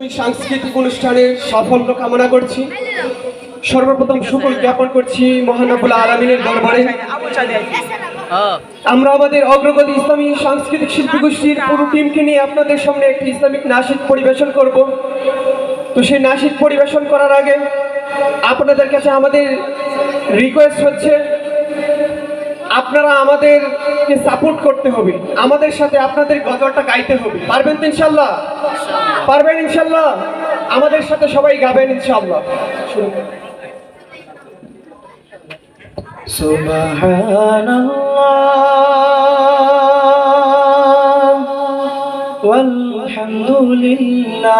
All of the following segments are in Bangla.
সাংস্কৃতিক অনুষ্ঠানের সাফল্য কামনা করছি। সর্বপ্রথম শুকর জ্ঞাপন করছি মহানবুল আলমিনের দরবারে। আমরা আমাদের অগ্রগতি ইসলামী সাংস্কৃতিক শিল্পী গোষ্ঠীর পুরো টিমকে নিয়ে আপনাদের সামনে একটি ইসলামিক নাসিক পরিবেশন করব। তো সেই নাসিক পরিবেশন করার আগে আপনাদের কাছে আমাদের রিকোয়েস্ট হচ্ছে আপনারা আমাদেরকে সাপোর্ট করতে হবে আমাদের সাথে আপনাদের গজলটা গাইতে হবে পারবেন তো ইনশাল্লাহ পারবেন ইনশাল্লাহ আমাদের সাথে সবাই গাবেন ইনশাল্লাহ শুরু করুন। سبحان الله والحمد لله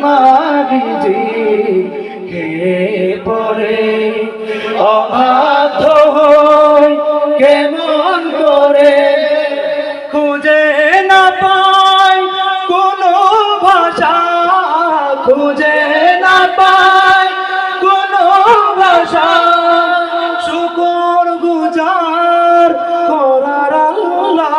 তোমার পড়ে অবাধ্য হয় কেমন করে? খুঁজে না পাই, কোনো ভাষা খুঁজে না পাই, কোনো ভাষা শুকর গুজার করার আল্লাহ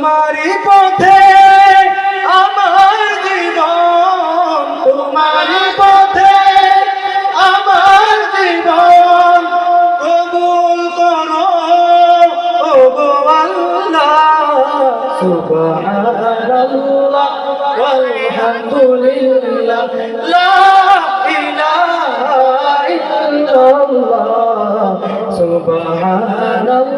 তোমারই পথে, আমার জীবন তোমারই পথে, আমার জীবন কবুল করো ও গো আল্লাহ। সুবহানাল্লাহ walhamdulillah লা ইলাহা ইল্লাল্লাহ। সুবহানাল্লাহ।